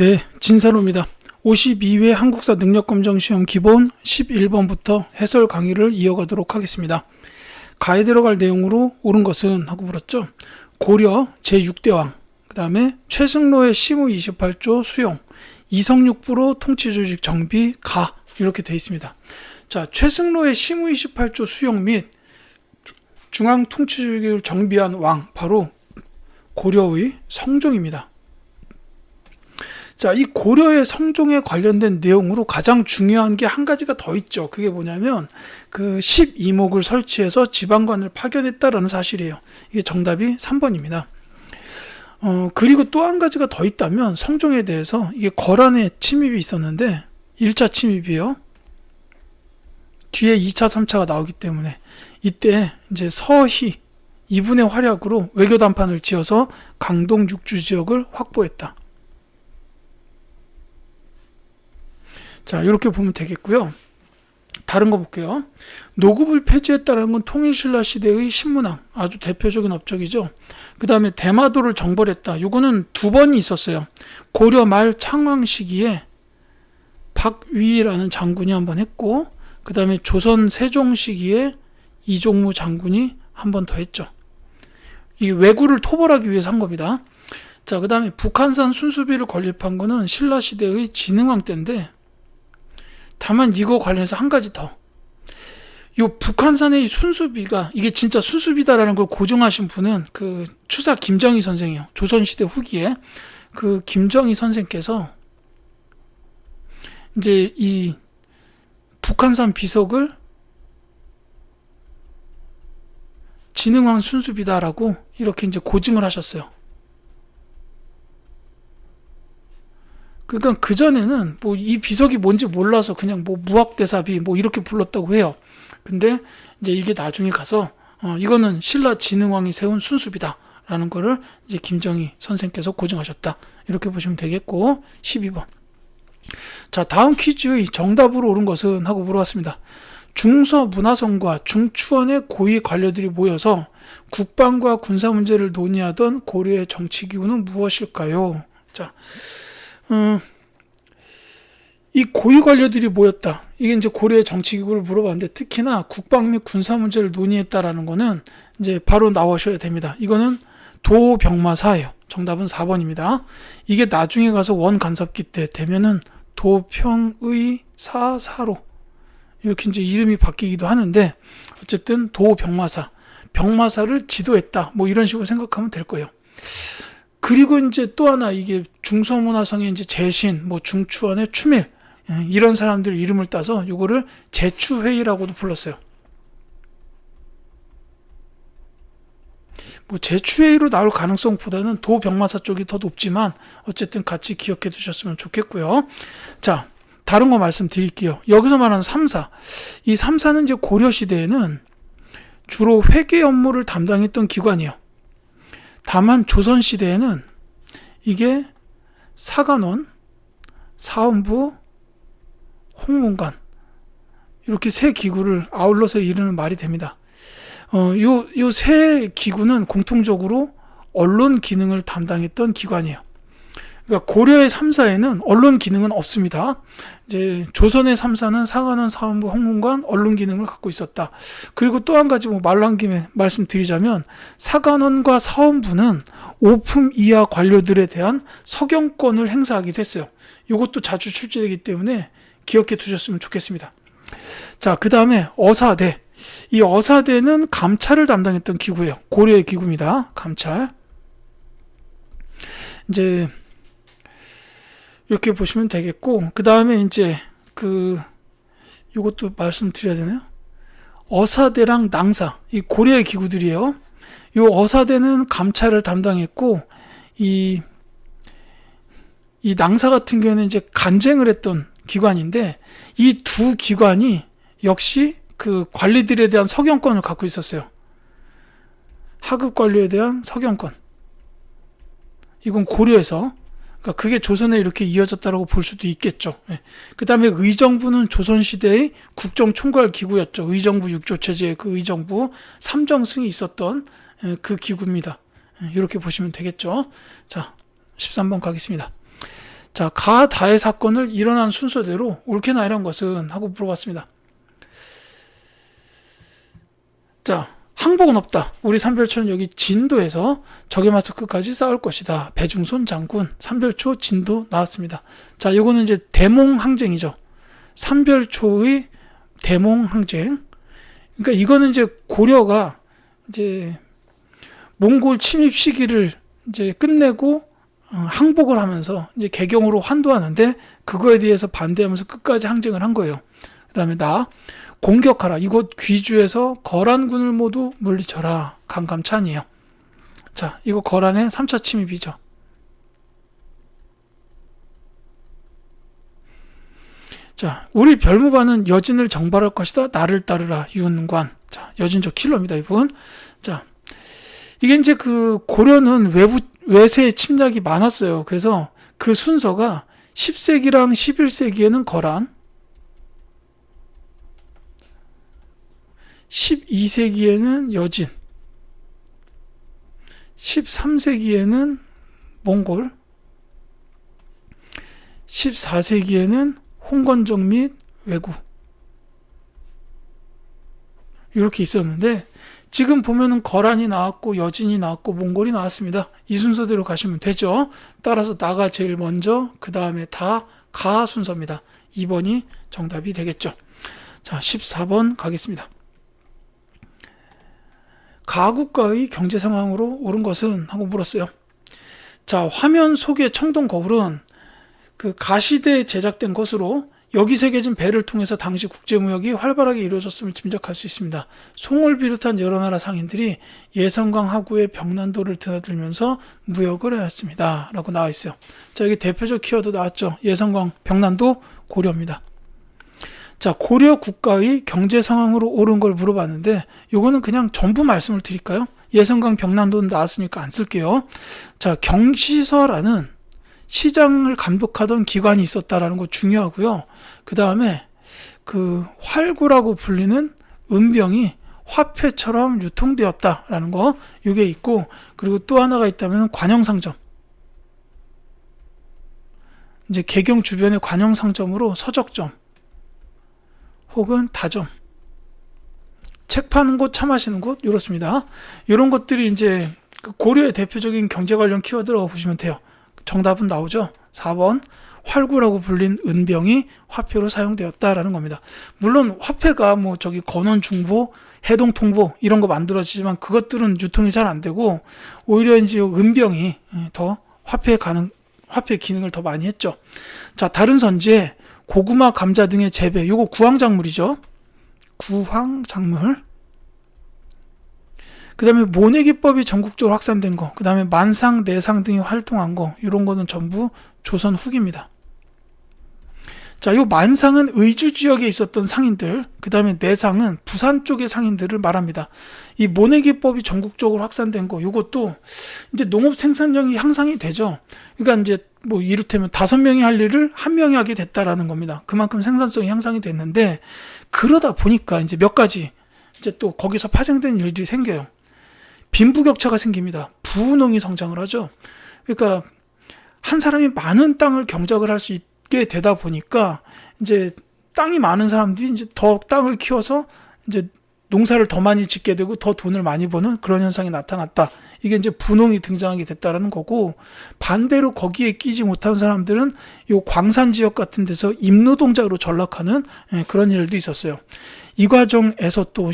네, 진사로입니다. 52회 한국사 능력검정시험 기본 11번부터 해설 강의를 이어가도록 하겠습니다. 가에 들어갈 내용으로 옳은 것은 하고 물었죠. 고려 제6대왕, 그 다음에 최승로의 시무 28조 수용, 이성육부로 통치조직 정비 가 이렇게 되어 있습니다. 자, 최승로의 시무 28조 수용 및 중앙 통치조직을 정비한 왕 바로 고려의 성종입니다. 자, 이 고려의 성종에 관련된 내용으로 가장 중요한 게 한 가지가 더 있죠. 그게 뭐냐면 그 12목을 설치해서 지방관을 파견했다라는 사실이에요. 이게 정답이 3번입니다. 어, 그리고 또 한 가지가 더 있다면 성종에 대해서 이게 거란의 침입이 있었는데 1차 침입이요. 뒤에 2차, 3차가 나오기 때문에 이때 이제 서희 이분의 활약으로 외교 단판을 지어서 강동 육주 지역을 확보했다. 자, 이렇게 보면 되겠고요. 다른 거 볼게요. 노급을 폐지했다는 건 통일신라 시대의 신문왕 아주 대표적인 업적이죠. 그 다음에 대마도를 정벌했다. 요거는 두 번이 있었어요. 고려 말 창왕 시기에 박위라는 장군이 한번 했고, 그 다음에 조선 세종 시기에 이종무 장군이 한 번 더 했죠. 이 왜구를 토벌하기 위해서 한 겁니다. 자, 그 다음에 북한산 순수비를 건립한 거는 신라 시대의 진흥왕 때인데, 다만 이거 관련해서 한 가지 더. 요 북한산의 이 순수비가 이게 진짜 순수비다라는 걸 고증하신 분은 그 추사 김정희 선생이요. 조선시대 후기에 그 김정희 선생께서 이제 이 북한산 비석을 진흥왕 순수비다라고 이렇게 이제 고증을 하셨어요. 그러니까 그 전에는 뭐 이 비석이 뭔지 몰라서 그냥 뭐 무학대사비 뭐 이렇게 불렀다고 해요. 근데 이제 이게 나중에 가서 어 이거는 신라 진흥왕이 세운 순수비다라는 거를 이제 김정희 선생께서 고증하셨다. 이렇게 보시면 되겠고 12번. 자, 다음 퀴즈의 정답으로 옳은 것은 하고 물어봤습니다. 중서 문화성과 중추원의 고위 관료들이 모여서 국방과 군사 문제를 논의하던 고려의 정치 기구는 무엇일까요? 자, 음, 이 고위 관료들이 모였다. 이게 이제 고려의 정치 기구를 물어봤는데 특히나 국방 및 군사 문제를 논의했다라는 거는 이제 바로 나오셔야 됩니다. 이거는 도병마사예요. 정답은 4번입니다. 이게 나중에 가서 원 간섭기 때 되면은 도평의 사사로 이렇게 이제 이름이 바뀌기도 하는데 어쨌든 도병마사 병마사를 지도했다 뭐 이런 식으로 생각하면 될 거예요. 그리고 이제 또 하나 이게 중서문화성의 이제 재신 뭐 중추원의 추밀 예, 이런 사람들 이름을 따서 요거를 제추회의라고도 불렀어요. 뭐 제추회의로 나올 가능성보다는 도병마사 쪽이 더 높지만 어쨌든 같이 기억해 두셨으면 좋겠고요. 자, 다른 거 말씀드릴게요. 여기서 말하는 3사. 이 3사는 이제 고려 시대에는 주로 회계 업무를 담당했던 기관이에요. 다만 조선 시대에는 이게 사관원, 사원부, 홍문관 이렇게 세 기구를 아울러서 이르는 말이 됩니다. 어, 요, 요 세 기구는 공통적으로 언론 기능을 담당했던 기관이에요. 그러니까 고려의 3사에는 언론 기능은 없습니다. 이제 조선의 3사는 사관원, 사원부, 홍문관, 언론 기능을 갖고 있었다. 그리고 또 한 가지 뭐한 김에 말씀드리자면 사관원과 사원부는 오품 이하 관료들에 대한 서경권을 행사하기도 했어요. 이것도 자주 출제되기 때문에 기억해 두셨으면 좋겠습니다. 자, 그 다음에 어사대. 이 어사대는 감찰을 담당했던 기구예요. 고려의 기구입니다. 감찰. 이제 이렇게 보시면 되겠고 그 다음에 이제 그 이것도 말씀드려야 되나요? 어사대랑 낭사 이 고려의 기구들이에요. 이 어사대는 감찰을 담당했고 이 이 낭사 같은 경우에는 이제 간쟁을 했던 기관인데 이 두 기관이 역시 그 관리들에 대한 서경권을 갖고 있었어요. 하급 관료에 대한 서경권. 이건 고려에서 그러니까 그게 조선에 이렇게 이어졌다라고 볼 수도 있겠죠. 예. 그 다음에 의정부는 조선시대의 국정총괄 기구였죠. 의정부 육조 체제의 그 의정부 삼정승이 있었던 예, 그 기구입니다. 예, 이렇게 보시면 되겠죠. 자, 13번 가겠습니다. 자, 가, 다의 사건을 일어난 순서대로 옳게나 이런 것은 하고 물어봤습니다. 자, 항복은 없다. 우리 삼별초는 여기 진도에서 적에 맞서 끝까지 싸울 것이다. 배중손 장군, 삼별초 진도 나왔습니다. 자, 요거는 이제 대몽항쟁이죠. 삼별초의 대몽항쟁. 그러니까 이거는 이제 고려가 이제 몽골 침입 시기를 이제 끝내고 어, 항복을 하면서 이제 개경으로 환도하는데 그거에 대해서 반대하면서 끝까지 항쟁을 한 거예요. 그다음에 나 공격하라. 이곳 귀주에서 거란군을 모두 물리쳐라. 강감찬이에요. 자, 이거 거란의 3차 침입이죠. 자, 우리 별무반은 여진을 정발할 것이다. 나를 따르라. 윤관. 자, 여진족 킬러입니다. 이분. 자, 이게 이제 그 고려는 외부 외세의 침략이 많았어요. 그래서 그 순서가 10세기랑 11세기에는 거란, 12세기에는 여진, 13세기에는 몽골, 14세기에는 홍건적 및 왜구. 이렇게 있었는데, 지금 보면은 거란이 나왔고, 여진이 나왔고, 몽골이 나왔습니다. 이 순서대로 가시면 되죠. 따라서 나가 제일 먼저, 그 다음에 다, 가 순서입니다. 2번이 정답이 되겠죠. 자, 14번 가겠습니다. 가국가의 경제 상황으로 오른 것은 하고 물었어요. 자, 화면 속의 청동 거울은 그 가시대에 제작된 것으로 여기 새겨진 배를 통해서 당시 국제무역이 활발하게 이루어졌음을 짐작할 수 있습니다. 송을 비롯한 여러 나라 상인들이 예성강 하구의 병난도를 드나들면서 무역을 해왔습니다. 라고 나와 있어요. 자, 여기 대표적 키워드 나왔죠. 예성강 병난도 고려입니다. 자, 고려 국가의 경제 상황으로 오른 걸 물어봤는데, 요거는 그냥 전부 말씀을 드릴까요? 예성강 병난도는 나왔으니까 안 쓸게요. 자, 경시서라는 시장을 감독하던 기관이 있었다라는 거 중요하고요. 그 다음에 그 활구라고 불리는 은병이 화폐처럼 유통되었다라는 거, 요게 있고, 그리고 또 하나가 있다면 관영상점. 이제 개경 주변의 관영상점으로 서적점. 혹은 다점. 책 파는 곳, 차 마시는 곳, 이렇습니다. 이런 것들이 이제 그 고려의 대표적인 경제 관련 키워드라고 보시면 돼요. 정답은 나오죠. 4번. 활구라고 불린 은병이 화폐로 사용되었다라는 겁니다. 물론 화폐가 뭐 저기 건원 중보, 해동 통보 이런 거 만들어지지만 그것들은 유통이 잘 안 되고 오히려 이제 은병이 더 화폐 가능 화폐 기능을 더 많이 했죠. 자, 다른 선지에 고구마, 감자 등의 재배. 요거 구황작물이죠. 구황작물. 그 다음에 모내기법이 전국적으로 확산된 거. 그 다음에 만상, 내상 등이 활동한 거. 이런 거는 전부 조선 후기입니다. 자, 요 만상은 의주 지역에 있었던 상인들, 그 다음에 내상은 부산 쪽의 상인들을 말합니다. 이 모내기법이 전국적으로 확산된 거, 요것도 이제 농업 생산량이 향상이 되죠. 그러니까 이제 뭐 이를테면 다섯 명이 할 일을 한 명이 하게 됐다라는 겁니다. 그만큼 생산성이 향상이 됐는데 그러다 보니까 이제 몇 가지 이제 또 거기서 파생된 일들이 생겨요. 빈부격차가 생깁니다. 부농이 성장을 하죠. 그러니까 한 사람이 많은 땅을 경작을 할 수 있게 되다 보니까 이제 땅이 많은 사람들이 이제 더 땅을 키워서 이제 농사를 더 많이 짓게 되고 더 돈을 많이 버는 그런 현상이 나타났다. 이게 이제 분홍이 등장하게 됐다라는 거고 반대로 거기에 끼지 못한 사람들은 요 광산 지역 같은 데서 임노동자로 전락하는 예, 그런 일도 있었어요. 이 과정에서 또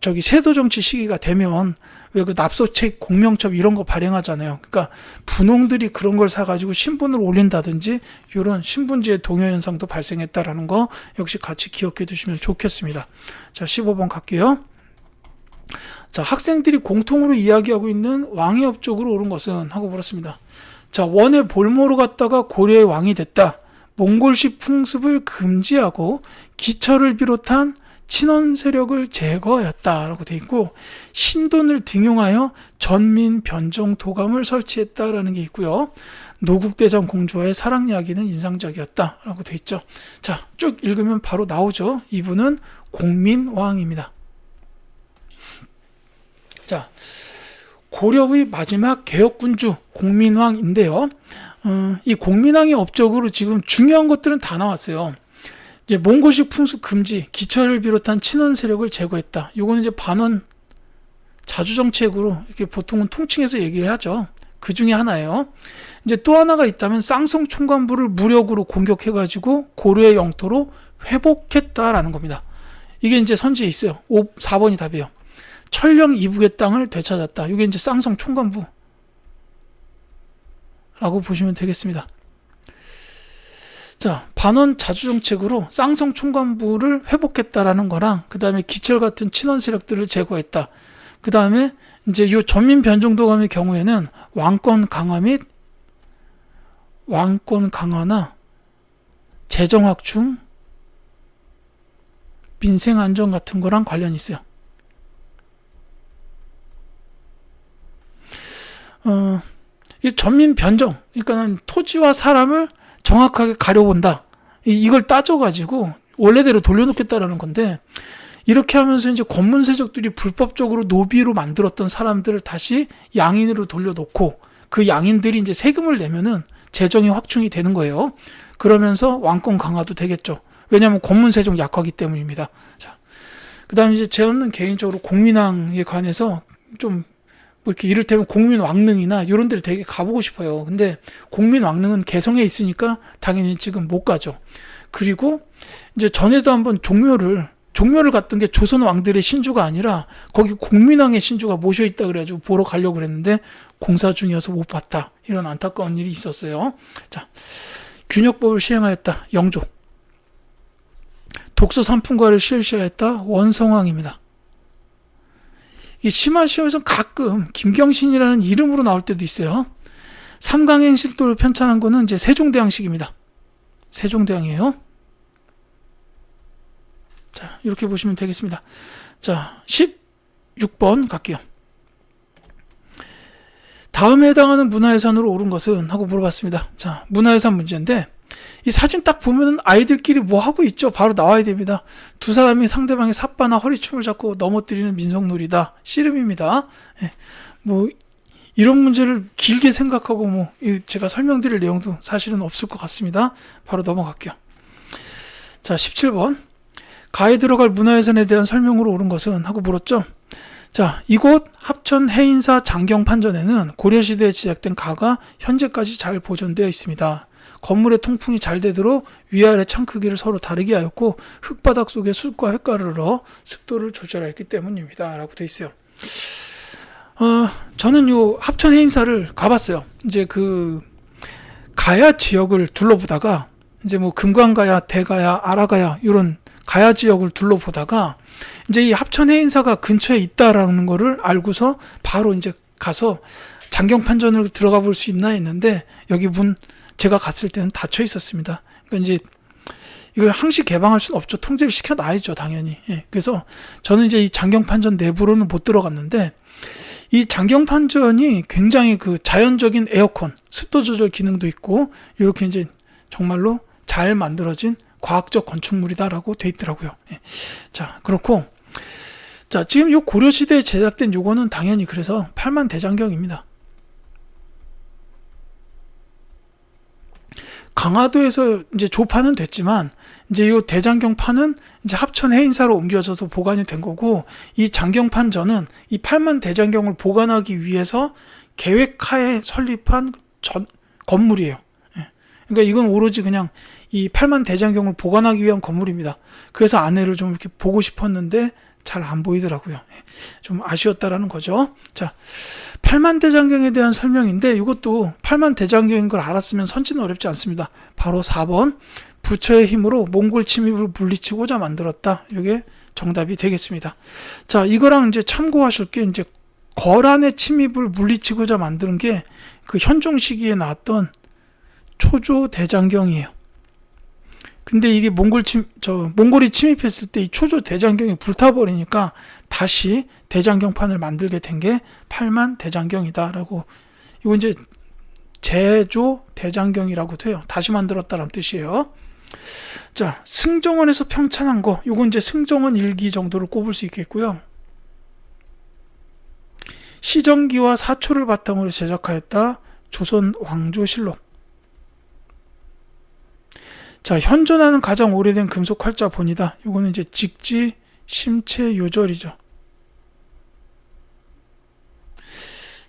저기 세도 정치 시기가 되면 왜 그 납소책 공명첩 이런 거 발행하잖아요. 그러니까 분홍들이 그런 걸 사가지고 신분을 올린다든지 이런 신분지의 동요 현상도 발생했다라는 거 역시 같이 기억해 두시면 좋겠습니다. 자, 15번 갈게요. 자, 학생들이 공통으로 이야기하고 있는 왕의 업적으로 오른 것은 하고 물었습니다. 자, 원의 볼모로 갔다가 고려의 왕이 됐다. 몽골식 풍습을 금지하고 기철을 비롯한 친원 세력을 제거하였다라고 돼 있고 신돈을 등용하여 전민 변종 도감을 설치했다라는 게 있고요. 노국대장 공주와의 사랑 이야기는 인상적이었다라고 돼 있죠. 자, 쭉 읽으면 바로 나오죠. 이분은 공민왕입니다. 자, 고려의 마지막 개혁군주 공민왕인데요. 어, 이 공민왕의 업적으로 지금 중요한 것들은 다 나왔어요. 이제 몽골식 풍습 금지, 기철을 비롯한 친원 세력을 제거했다. 요거는 이제 반원 자주 정책으로 이렇게 보통은 통칭해서 얘기를 하죠. 그 중에 하나예요. 이제 또 하나가 있다면 쌍성 총관부를 무력으로 공격해가지고 고려의 영토로 회복했다라는 겁니다. 이게 이제 선지에 있어요. 5, 4번이 답이에요. 철령 이북의 땅을 되찾았다. 이게 이제 쌍성 총관부. 라고 보시면 되겠습니다. 자, 반원 자주 정책으로 쌍성 총관부를 회복했다라는 거랑 그 다음에 기철 같은 친원 세력들을 제거했다. 그 다음에 이제 요 전민 변종도감의 경우에는 왕권 강화 및 왕권 강화나 재정 확충, 민생 안정 같은 거랑 관련이 있어요. 어, 이 전민 변정, 그러니까는 토지와 사람을 정확하게 가려본다. 이- 이걸 따져가지고 원래대로 돌려놓겠다라는 건데 이렇게 하면서 이제 권문세족들이 불법적으로 노비로 만들었던 사람들을 다시 양인으로 돌려놓고 그 양인들이 이제 세금을 내면은 재정이 확충이 되는 거예요. 그러면서 왕권 강화도 되겠죠. 왜냐하면 권문세족 약화기 때문입니다. 자, 그다음에 이제 저는 개인적으로 공민왕에 관해서 좀 뭐 이렇게 이를테면 공민왕릉이나 이런 데를 되게 가보고 싶어요. 근데 공민왕릉은 개성에 있으니까 당연히 지금 못 가죠. 그리고 이제 전에도 한번 종묘를 종묘를 갔던 게 조선 왕들의 신주가 아니라 거기 공민왕의 신주가 모셔 있다 그래가지고 보러 가려고 그랬는데 공사 중이어서 못 봤다 이런 안타까운 일이 있었어요. 자 균역법을 시행하였다 영조 독서 삼풍과를 실시하였다 원성왕입니다. 이 심화 시험에서 가끔 김경신이라는 이름으로 나올 때도 있어요. 삼강행실도를 편찬한 거는 이제 세종대왕식입니다. 세종대왕이에요. 자, 이렇게 보시면 되겠습니다. 자, 16번 갈게요. 다음에 해당하는 문화유산으로 오른 것은? 하고 물어봤습니다. 자, 문화유산 문제인데, 이 사진 딱 보면은 아이들끼리 뭐 하고 있죠? 바로 나와야 됩니다. 두 사람이 상대방의 삿바나 허리춤을 잡고 넘어뜨리는 민속놀이다. 씨름입니다. 예, 뭐, 이런 문제를 길게 생각하고 뭐, 이 제가 설명드릴 내용도 사실은 없을 것 같습니다. 바로 넘어갈게요. 자, 17번. 가에 들어갈 문화유산에 대한 설명으로 옳은 것은 하고 물었죠. 자, 이곳 합천 해인사 장경 판전에는 고려시대에 제작된 가가 현재까지 잘 보존되어 있습니다. 건물의 통풍이 잘 되도록 위아래 창 크기를 서로 다르게 하였고 흙바닥 속에 숯과 횟가루를 넣어 습도를 조절했기 때문입니다. 라고 돼 있어요. 어, 저는 요 합천 해인사를 가봤어요. 이제 그 가야 지역을 둘러보다가 이제 뭐 금강가야, 대가야, 아라가야 이런 가야 지역을 둘러보다가 이제 이 합천 해인사가 근처에 있다라는 거를 알고서 바로 이제 가서 장경 판전으로 들어가 볼 수 있나 했는데 여기 문 제가 갔을 때는 닫혀 있었습니다. 그러니까 이제 이걸 항시 개방할 수는 없죠. 통제를 시켜 놔야죠, 당연히. 예, 그래서 저는 이제 이 장경판전 내부로는 못 들어갔는데 이 장경판전이 굉장히 그 자연적인 에어컨, 습도 조절 기능도 있고 이렇게 이제 정말로 잘 만들어진 과학적 건축물이다라고 돼 있더라고요. 예. 자, 그렇고 자, 지금 요 고려 시대에 제작된 요거는 당연히 그래서 8만 대장경입니다. 강화도에서 이제 조파는 됐지만 이제 요 대장경판은 이제 합천 해인사로 옮겨져서 보관이 된 거고 이 장경판전은 이 8만 대장경을 보관하기 위해서 계획하에 설립한 전, 건물이에요. 예. 그러니까 이건 오로지 그냥 이 8만 대장경을 보관하기 위한 건물입니다. 그래서 안에를 좀 이렇게 보고 싶었는데 잘 안 보이더라고요. 예. 좀 아쉬웠다라는 거죠. 자, 8만 대장경에 대한 설명인데 이것도 8만 대장경인 걸 알았으면 선지는 어렵지 않습니다. 바로 4번 부처의 힘으로 몽골 침입을 물리치고자 만들었다. 이게 정답이 되겠습니다. 자, 이거랑 이제 참고하실 게 이제 거란의 침입을 물리치고자 만드는 게 그 현종 시기에 나왔던 초조 대장경이에요. 근데 이게 몽골 침, 저, 몽골이 침입했을 때 이 초조 대장경이 불타버리니까 다시 대장경판을 만들게 된 게 8만 대장경이다라고, 이거 이제 제조 대장경이라고도 해요. 다시 만들었다는 뜻이에요. 자, 승정원에서 평찬한 거, 요건 이제 승정원 일기 정도를 꼽을 수 있겠고요. 시정기와 사초를 바탕으로 제작하였다. 조선 왕조실록. 자, 현존하는 가장 오래된 금속 활자 본이다. 요거는 이제 직지 심체 요절이죠.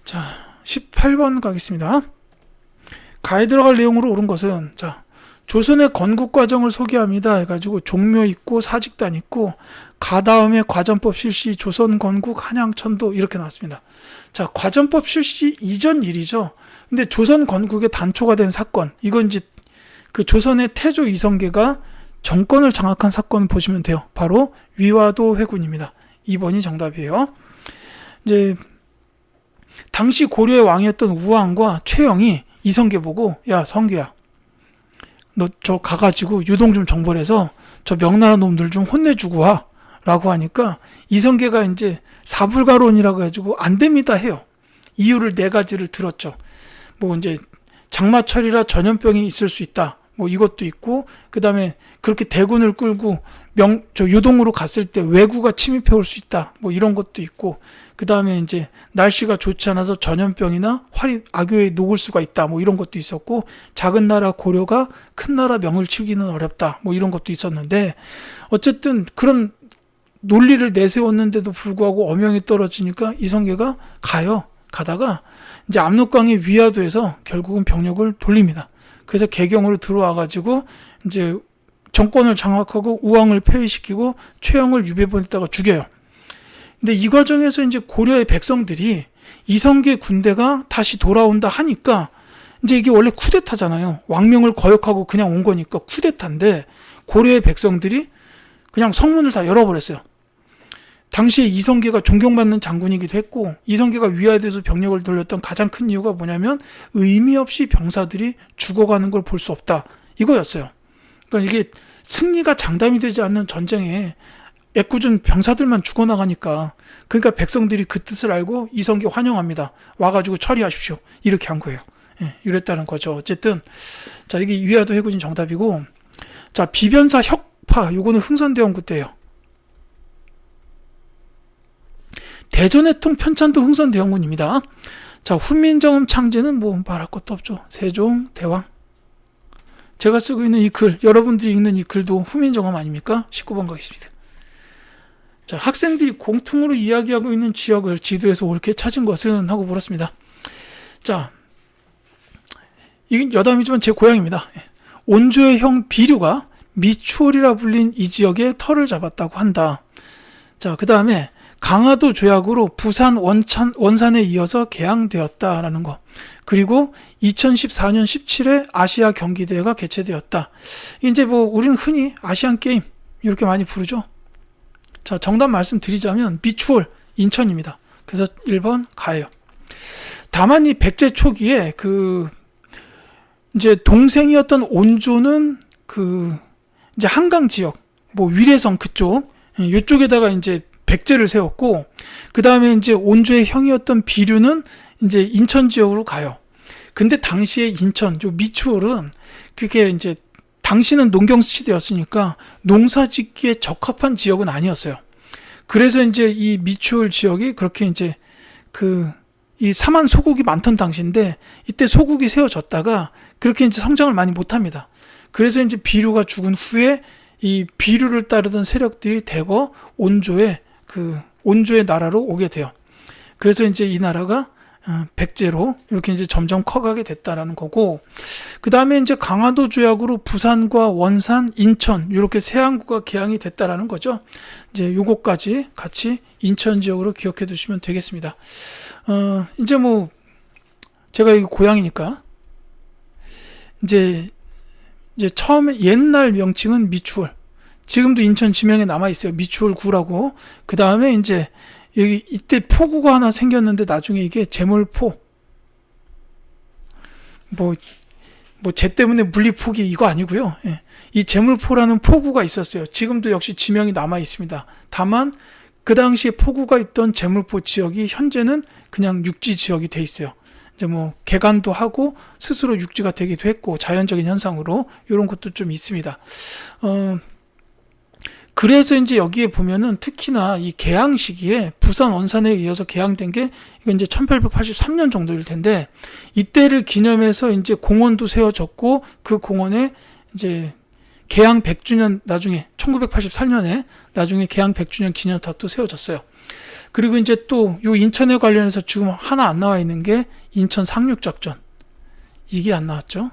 자, 18번 가겠습니다. 가에 들어갈 내용으로 옳은 것은 자, 조선의 건국 과정을 소개합니다. 해가지고 종묘 있고 사직단 있고 가 다음에 과전법 실시 조선 건국 한양천도 이렇게 나왔습니다. 자, 과전법 실시 이전 일이죠. 근데 조선 건국의 단초가 된 사건 이건 이제 그 조선의 태조 이성계가 정권을 장악한 사건 보시면 돼요. 바로 위화도 회군입니다. 2번이 정답이에요. 이제 당시 고려의 왕이었던 우왕과 최영이 이성계 보고 야 성계야 너 저 가가지고 유동 좀 정벌해서 저 명나라 놈들 좀 혼내주고 와 라고 하니까 이성계가 이제 사불가론이라고 해가지고 안 됩니다 해요 이유를 네 가지를 들었죠 뭐 이제 장마철이라 전염병이 있을 수 있다 뭐 이것도 있고 그 다음에 그렇게 대군을 끌고 명 저 요동으로 갔을 때 왜구가 침입해 올 수 있다 뭐 이런 것도 있고 그 다음에 이제 날씨가 좋지 않아서 전염병이나 활이 악교에 녹을 수가 있다 뭐 이런 것도 있었고 작은 나라 고려가 큰 나라 명을 치기는 어렵다 뭐 이런 것도 있었는데 어쨌든 그런 논리를 내세웠는데도 불구하고 어명이 떨어지니까 이성계가 가요 가다가 이제 압록강의 위화도에서 결국은 병력을 돌립니다. 그래서 개경으로 들어와 가지고 이제 정권을 장악하고 우왕을 폐위시키고 최영을 유배 보냈다가 죽여요. 근데 이 과정에서 이제 고려의 백성들이 이성계 군대가 다시 돌아온다 하니까 이제 이게 원래 쿠데타잖아요. 왕명을 거역하고 그냥 온 거니까 쿠데타인데 고려의 백성들이 그냥 성문을 다 열어버렸어요. 당시에 이성계가 존경받는 장군이기도 했고 이성계가 위화에대해서 병력을 돌렸던 가장 큰 이유가 뭐냐면 의미 없이 병사들이 죽어가는 걸 볼 수 없다 이거였어요. 그러니까 이게 승리가 장담이 되지 않는 전쟁에 애꿎은 병사들만 죽어나가니까 그러니까 백성들이 그 뜻을 알고 이성계 환영합니다. 와가지고 처리하십시오. 이렇게 한 거예요. 예, 이랬다는 거죠. 어쨌든 자 이게 위화도 해군인 정답이고 자 비변사 혁파 요거는 흥선대원구 때예요. 대전해통 편찬도 흥선 대원군입니다. 자, 훈민정음 창제는 뭐 말할 것도 없죠. 세종, 대왕. 제가 쓰고 있는 이 글, 여러분들이 읽는 이 글도 훈민정음 아닙니까? 19번 가겠습니다. 자, 학생들이 공통으로 이야기하고 있는 지역을 지도에서 옳게 찾은 것은 하고 물었습니다. 자, 이건 여담이지만 제 고향입니다. 온조의 형 비류가 미추홀이라 불린 이 지역에 터를 잡았다고 한다. 자, 그 다음에 강화도 조약으로 부산 원천, 원산에 이어서 개항되었다라는 거. 그리고 2014년 17회 아시아 경기대회가 개최되었다. 이제 뭐 우리는 흔히 아시안 게임 이렇게 많이 부르죠. 자, 정답 말씀드리자면 미추홀 인천입니다. 그래서 1번 가예요. 다만 이 백제 초기에 그 이제 동생이었던 온조는 그 이제 한강 지역 뭐 위례성 그쪽 이쪽에다가 이제 백제를 세웠고 그 다음에 이제 온조의 형이었던 비류는 이제 인천 지역으로 가요. 근데 당시에 인천 요 미추홀은 그게 이제 당시는 농경 시대였으니까 농사 짓기에 적합한 지역은 아니었어요. 그래서 이제 이 미추홀 지역이 그렇게 이제 그 이 사만 소국이 많던 당시인데 이때 소국이 세워졌다가 그렇게 이제 성장을 많이 못합니다. 그래서 이제 비류가 죽은 후에 이 비류를 따르던 세력들이 대거 온조에 그 온조의 나라로 오게 돼요. 그래서 이제 이 나라가 어, 백제로 이렇게 이제 점점 커가게 됐다라는 거고 그 다음에 이제 강화도 조약으로 부산과 원산, 인천 이렇게 세 항구가 개항이 됐다라는 거죠. 이제 요거까지 같이 인천 지역으로 기억해 두시면 되겠습니다. 어 이제 뭐 제가 이 고향이니까 이제 이제 처음에 옛날 명칭은 미추홀 지금도 인천 지명에 남아 있어요. 미추홀 구라고. 그 다음에 이제 여기 이때 포구가 하나 생겼는데 나중에 이게 제물포 뭐뭐제 때문에 물리 포기 이거 아니고요. 예. 이 제물포라는 포구가 있었어요. 지금도 역시 지명이 남아 있습니다. 다만 그 당시에 포구가 있던 제물포 지역이 현재는 그냥 육지 지역이 돼 있어요. 이제 뭐 개간도 하고 스스로 육지가 되기도 했고 자연적인 현상으로 이런 것도 좀 있습니다. 어, 그래서 이제 여기에 보면은 특히나 이 개항 시기에 부산 원산에 이어서 개항된 게 이건 이제 1883년 정도일 텐데 이때를 기념해서 이제 공원도 세워졌고 그 공원에 이제 개항 100주년 나중에 1988년에 나중에 개항 100주년 기념탑도 세워졌어요. 그리고 이제 또 요 인천에 관련해서 지금 하나 안 나와 있는 게 인천 상륙작전. 이게 안 나왔죠.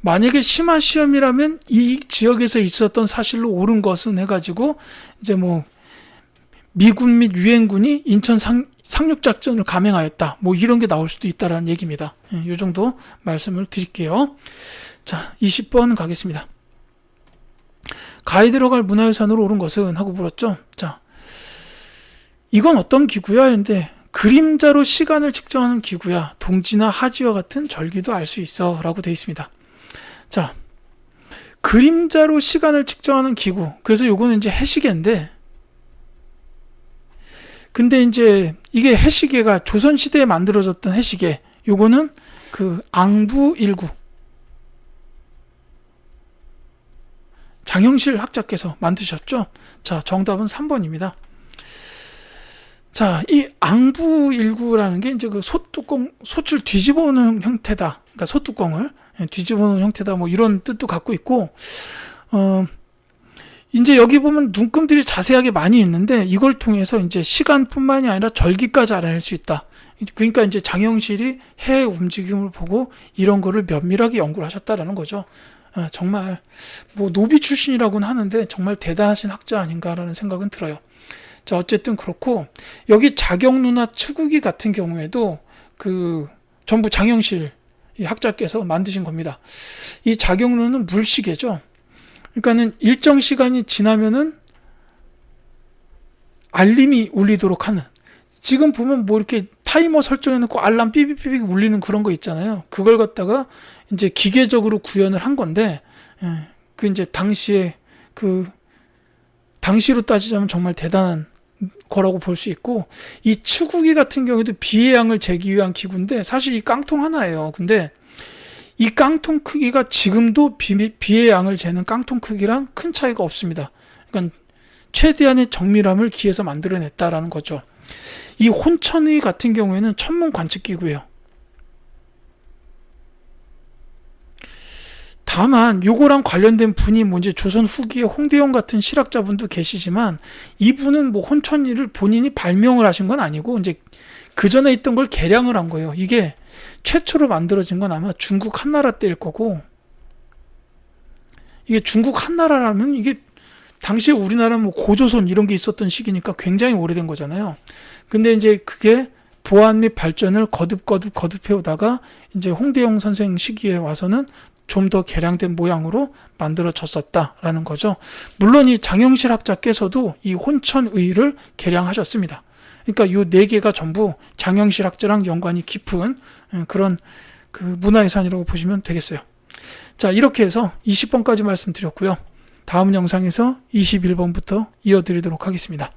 만약에 심화 시험이라면 이 지역에서 있었던 사실로 옳은 것은 해가지고 이제 뭐 미군 및 유엔군이 인천 상, 상륙작전을 감행하였다. 뭐 이런 게 나올 수도 있다라는 얘기입니다. 예, 요 정도 말씀을 드릴게요. 자, 20번 가겠습니다. 가에 들어갈 문화유산으로 옳은 것은 하고 물었죠. 자, 이건 어떤 기구야? 했는데 그림자로 시간을 측정하는 기구야. 동지나 하지와 같은 절기도 알 수 있어. 라고 되어 있습니다. 자, 그림자로 시간을 측정하는 기구. 그래서 요거는 이제 해시계인데, 근데 이제 이게 해시계가 조선시대에 만들어졌던 해시계. 요거는 그 앙부 19. 장영실 학자께서 만드셨죠? 자, 정답은 3번입니다. 자, 이 앙부 19라는 게 이제 그 소뚜껑, 솥을 뒤집어 놓은 형태다. 그러니까 소뚜껑을 예, 뒤집어 놓은 형태다. 뭐 이런 뜻도 갖고 있고, 어, 이제 여기 보면 눈금들이 자세하게 많이 있는데 이걸 통해서 이제 시간뿐만이 아니라 절기까지 알아낼 수 있다. 그러니까 이제 장영실이 해 움직임을 보고 이런 거를 면밀하게 연구를 하셨다라는 거죠. 아, 정말 뭐 노비 출신이라고는 하는데 정말 대단하신 학자 아닌가라는 생각은 들어요. 자 어쨌든 그렇고 여기 자경루나 추구기 같은 경우에도 그 전부 장영실 이 학자께서 만드신 겁니다. 이 자경루는 물시계죠. 그러니까는 일정 시간이 지나면은 알림이 울리도록 하는 지금 보면 뭐 이렇게 타이머 설정해 놓고 알람 삐삐삐삐 울리는 그런 거 있잖아요. 그걸 갖다가 이제 기계적으로 구현을 한 건데 예, 그 이제 당시에 그 당시로 따지자면 정말 대단한 거라고 볼 수 있고 이 추구기 같은 경우에도 비의 양을 재기 위한 기구인데 사실 이 깡통 하나예요. 근데 이 깡통 크기가 지금도 비, 비의 양을 재는 깡통 크기랑 큰 차이가 없습니다. 그러니까 최대한의 정밀함을 기에서 만들어냈다라는 거죠. 이 혼천의 같은 경우에는 천문 관측 기구예요. 다만 요거랑 관련된 분이 뭔지 조선 후기에 홍대영 같은 실학자분도 계시지만 이분은 뭐 혼천이를 본인이 발명을 하신 건 아니고 이제 그 전에 있던 걸 개량을 한 거예요. 이게 최초로 만들어진 건 아마 중국 한나라 때일 거고 이게 중국 한나라라면 이게 당시에 우리나라 뭐 고조선 이런 게 있었던 시기니까 굉장히 오래된 거잖아요. 근데 이제 그게 보안 및 발전을 거듭거듭 거듭해 오다가 이제 홍대영 선생 시기에 와서는 좀 더 개량된 모양으로 만들어졌었다라는 거죠. 물론 이 장영실 학자께서도 이 혼천의를 개량하셨습니다. 그러니까 요 네 개가 전부 장영실 학자랑 연관이 깊은 예, 그런 그 문화유산이라고 보시면 되겠어요. 자, 이렇게 해서 20번까지 말씀드렸고요. 다음 영상에서 21번부터 이어드리도록 하겠습니다.